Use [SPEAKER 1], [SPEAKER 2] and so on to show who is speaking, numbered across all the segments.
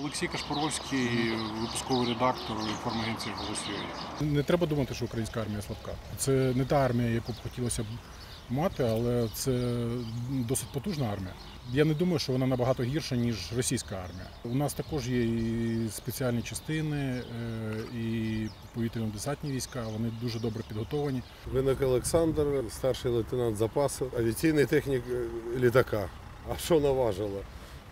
[SPEAKER 1] Олексій Кашпаровський, випусковий редактор інформагенції «Голос
[SPEAKER 2] Не треба думати, що українська армія слабка. Це не та армія, яку б хотілося б мати, але це досить потужна армія. Я не думаю, що вона набагато гірша, ніж російська армія. У нас також є і спеціальні частини, е, і повітряно-десантні війська. Вони дуже добре підготовані.
[SPEAKER 3] Винок Олександр, старший лейтенант запасу, авіаційний технік е, літака. А що наважило?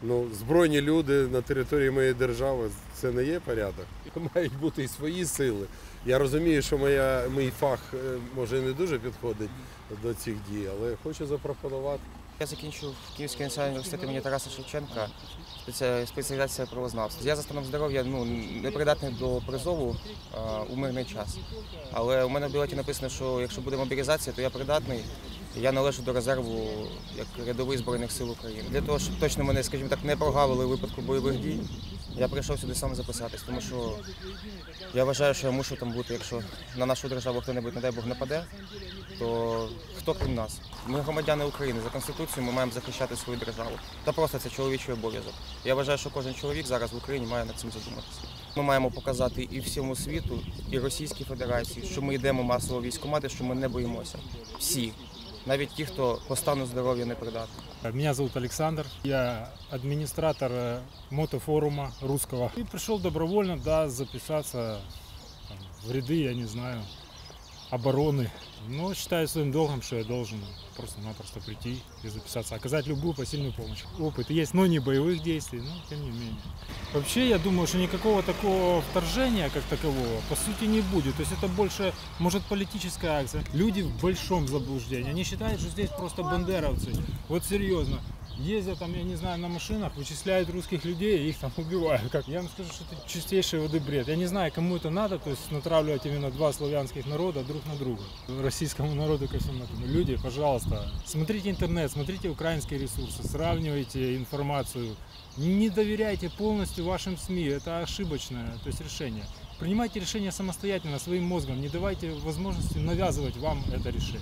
[SPEAKER 3] Ну, збройні люди на території моєї держави це не є порядок. Мають бути і свої сили. Я розумію, що моя, мій фах е, може не дуже підходить до цих дій, але хочу запропонувати.
[SPEAKER 4] Я закінчив Київський національний університет імені Тараса Шевченка, спеціалізація правознавства. Я за станом здоров'я ну, не придатний до призову а, у мирний час. Але у мене в білеті написано, що якщо буде мобілізація, то я придатний. Я належу до резерву як рядовий Збройних сил України. Для того, щоб точно мене, скажімо так, не прогавили у випадку бойових дій, я прийшов сюди сам записатись, тому що я вважаю, що я мушу там бути, якщо на нашу державу хто-небудь, не дай Бог, нападе, то хто крім нас? Ми громадяни України. За Конституцією ми маємо захищати свою державу. Та просто це чоловічий обов'язок. Я вважаю, що кожен чоловік зараз в Україні має над цим задуматися. Ми маємо показати і всьому світу, і Російській Федерації, що ми йдемо масово в військкомати, що ми не боїмося. Всі, навіть ті, хто по стану здоров'я не придатний.
[SPEAKER 2] Меня зовут Александр, я администратор мотофоруму мотофорума русского. И пришел добровольно, да, записаться в ряды, я не знаю, обороны. Но считаю своим долгом, что я должен просто-напросто прийти и записаться, оказать любую посильную помощь. Опыт есть, но не боевых действий, но тем не менее. Вообще, я думаю, что никакого такого вторжения, как такового, по сути, не будет. То есть это больше, может, политическая акция. Люди в большом заблуждении. Они считают, что здесь просто бандеровцы. Вот серьезно. Ездят там, я не знаю, на машинах, вычисляют русских людей и их там убивают. Как? Я вам скажу, что это чистейший воды бред. Я не знаю, кому это надо, то есть натравливать именно два славянских народа друг на друга. Российскому народу ко всему этому. Люди, пожалуйста, смотрите интернет, смотрите украинские ресурсы, сравнивайте информацию. Не доверяйте полностью вашим СМИ, это ошибочное то есть решение. Принимайте решение самостоятельно, своим мозгом, не давайте возможности навязывать вам это решение.